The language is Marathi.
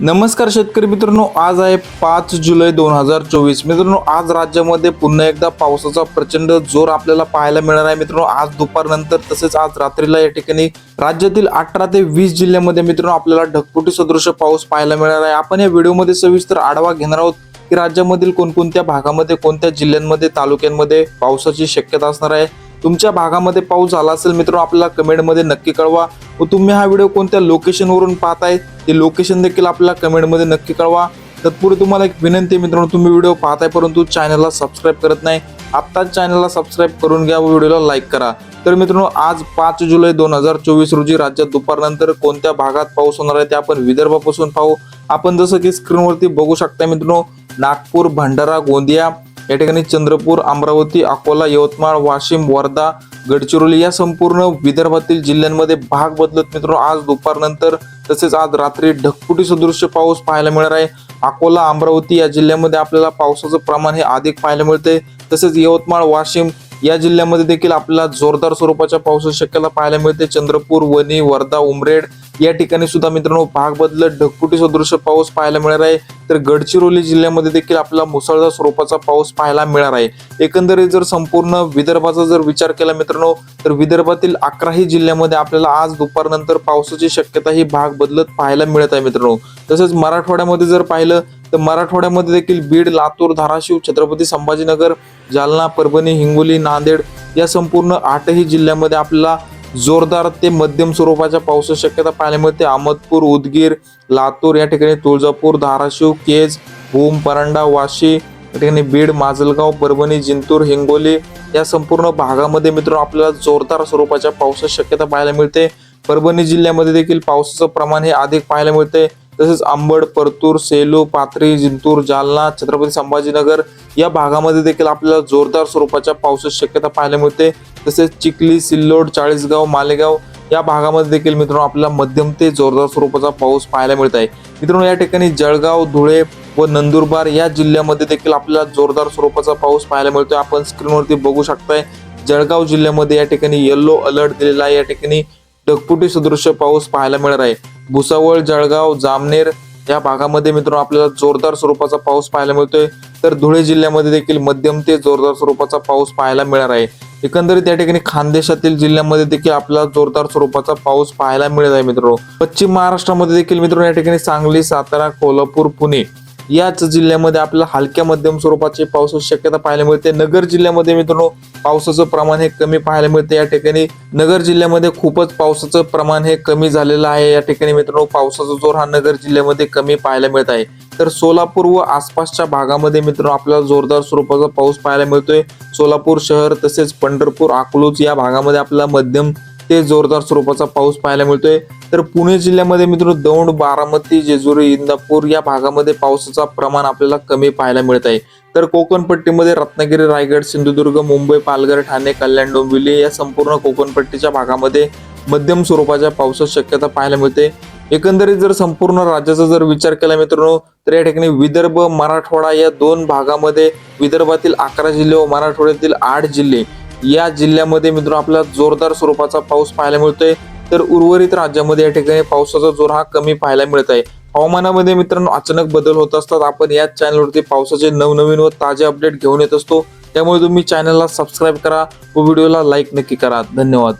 नमस्कार शेतकरी मित्रांनो आज आहे पाच जुलै दोन हजार चोवीस. मित्रांनो आज राज्यामध्ये पुन्हा एकदा पावसाचा प्रचंड जोर आपल्याला पाहायला मिळणार आहे. मित्रांनो आज दुपारनंतर तसेच आज रात्रीला या ठिकाणी राज्यातील अठरा ते वीस जिल्ह्यामध्ये मित्रांनो आपल्याला ढगफुटी सदृश पाऊस पाहायला मिळणार आहे. आपण या व्हिडिओमध्ये सविस्तर आढावा घेणार आहोत की राज्यामधील कोणकोणत्या भागामध्ये कोणत्या जिल्ह्यांमध्ये तालुक्यांमध्ये पावसाची शक्यता असणार आहे. तुमच्या भागामध्ये पाऊस झाला असेल मित्रांनो आपल्याला कमेंटमध्ये नक्की कळवा. व तुम्ही हा व्हिडिओ कोणत्या लोकेशनवरून पाहताय? ते लोकेशन देखील आपल्याला कमेंटमध्ये नक्की कळवा. तत्पूर्वी तुम्हाला एक विनंती मित्रांनो तुम्ही व्हिडिओ पाहताय परंतु चॅनलला सबस्क्राईब करत नाही आत्ताच चॅनलला सबस्क्राईब करून घ्या व व्हिडिओला लाईक करा. तर मित्रांनो आज पाच जुलै दोन हजार चोवीस रोजी राज्यात दुपारनंतर कोणत्या भागात पाऊस होणार आहे ते आपण विदर्भापासून पाहू. आपण जसं की स्क्रीनवरती बघू शकता मित्रांनो नागपूर भंडारा गोंदिया या ठिकाणी चंद्रपूर अमरावती अकोला यवतमाळ वाशिम वर्धा गडचिरोली या संपूर्ण विदर्भातील जिल्ह्यांमध्ये भाग बदलत मित्रांनो आज दुपारनंतर तसेच आज रात्री ढगफुटी सदृश्य पाऊस पाहायला मिळणार आहे. अकोला अमरावती या जिल्ह्यामध्ये आपल्याला पावसाचं प्रमाण हे अधिक पाहायला मिळते तसेच यवतमाळ वाशिम या जिल्ह्यामध्ये देखील आपल्याला जोरदार स्वरूपाच्या पावसाची शक्यता पाहायला मिळते. चंद्रपूर वणी वर्धा उमरेड या ठिकाणी सुद्धा मित्रांनो भाग बदलत ढगफुटी सदृश्य पाऊस पाहायला मिळणार आहे. तर गडचिरोली जिल्ह्यामध्ये देखील आपल्याला मुसळधार स्वरूपाचा पाऊस पाहायला मिळणार आहे. एकंदरीत जर संपूर्ण विदर्भाचा जर विचार केला मित्रांनो तर विदर्भातील अकराही जिल्ह्यामध्ये आपल्याला आज दुपारनंतर पावसाची शक्यता ही भाग बदलत पाहायला मिळत आहे मित्रांनो. तसेच मराठवाड्यामध्ये जर पाहिलं तर मराठवाड्यामध्ये देखील बीड लातूर धाराशिव छत्रपती संभाजीनगर जालना परभणी हिंगोली नांदेड या संपूर्ण आठही जिल्ह्यामध्ये आपल्याला जोरदार ते मध्यम स्वरूपाच्या पावसाची शक्यता पाहायला मिळते. अहमदपूर उदगीर लातूर या ठिकाणी तुळजापूर धाराशिव केज भूम परांडा वाशी या ठिकाणी बीड माजलगाव परभणी जिंतूर हिंगोली या संपूर्ण भागामध्ये मित्रांनो आपल्याला जोरदार स्वरूपाच्या पावसाची शक्यता पाहायला मिळते. परभणी जिल्ह्यामध्ये देखील पावसाचं प्रमाण हे अधिक पाहायला मिळते. तसेच आंबड परतूर सेलू पाथरी जिंतूर जालना छत्रपती संभाजीनगर या भागामध्ये देखील आपल्याला जोरदार स्वरूपाच्या पावसाची शक्यता पाहायला मिळते. तसेच चिखली सिल्लोड चाळीसगाव मालेगाव या भागामध्ये देखील मित्रांनो आपल्याला मध्यम ते जोरदार स्वरूपाचा पाऊस पाहायला मिळत आहे. मित्रांनो या ठिकाणी जळगाव धुळे व नंदुरबार या जिल्ह्यामध्ये देखील आपल्याला जोरदार स्वरूपाचा पाऊस पाहायला मिळतोय. आपण स्क्रीनवरती बघू शकताय जळगाव जिल्ह्यामध्ये या ठिकाणी येल्लो अलर्ट दिलेला आहे. या ठिकाणी ढकपुटी सदृश्य पाऊस पाहायला मिळणार आहे. भुसावळ जळगाव जामनेर या भागामध्ये मित्रांनो आपल्याला जोरदार स्वरूपाचा पाऊस पाहायला मिळतोय. तर धुळे जिल्ह्यामध्ये देखील मध्यम ते जोरदार स्वरूपाचा पाऊस पाहायला मिळणार आहे. एकंदरीत या ठिकाणी खानदेशातील जिल्ह्यामध्ये देखील आपल्याला जोरदार स्वरूपाचा पाऊस पाहायला मिळत आहे मित्रांनो. पश्चिम महाराष्ट्रामध्ये देखील मित्रांनो या ठिकाणी सांगली सातारा कोल्हापूर पुणे याच जिल्ह्यामध्ये आपल्याला हलक्या मध्यम स्वरूपाची पावसाची शक्यता पाहायला मिळते. नगर जिल्ह्यामध्ये मित्रांनो पावसाचं प्रमाण हे कमी पाहायला मिळते. या ठिकाणी नगर जिल्ह्यामध्ये खूपच पावसाचं प्रमाण हे कमी झालेलं आहे. या ठिकाणी मित्रांनो पावसाचा जोर हा नगर जिल्ह्यामध्ये कमी पाहायला मिळत आहे. तर सोलापूर व आसपासच्या भागामध्ये मित्रांनो आपल्याला जोरदार स्वरूपाचा पाऊस पाहायला मिळतोय. सोलापूर शहर तसेच पंढरपूर अकलूज या भागामध्ये आपल्याला मध्यम ते जोरदार स्वरूपाचा पाऊस पाहायला मिळतोय. तर पुणे जिल्ह्यामध्ये मित्रांनो दौंड बारामती जेजुरी इंदापूर या भागामध्ये पावसाचा प्रमाण आपल्याला कमी पाहायला मिळत आहे. तर कोकणपट्टीमध्ये रत्नागिरी रायगड सिंधुदुर्ग मुंबई पालघर ठाणे कल्याण डोंबिवली या संपूर्ण कोकणपट्टीच्या भागामध्ये मध्यम स्वरूपाच्या पावसाची शक्यता पाहायला मिळते. एकंदरीत जर संपूर्ण राज्याचा जर विचार केला मित्रांनो तर या ठिकाणी विदर्भ मराठवाडा या दोन भागामध्ये विदर्भातील अकरा जिल्हे व मराठवाड्यातील आठ जिल्हे या जिल्ह्यामध्ये मित्रांनो आपल्याला जोरदार स्वरूपाचा पाऊस पाहायला मिळतोय. तर उर्वरित राज्यामध्ये या ठिकाणी पावसाचा जोर हा कमी पाहायला मिळत आहे. हवामानामध्ये मित्रांनो अचानक बदल होत असतात. आपण याच चॅनलवरती पावसाचे नवनवीन व ताजे अपडेट घेऊन येत असतो. त्यामुळे तुम्ही चॅनलला सबस्क्राईब करा व व्हिडिओला लाईक नक्की करा. धन्यवाद.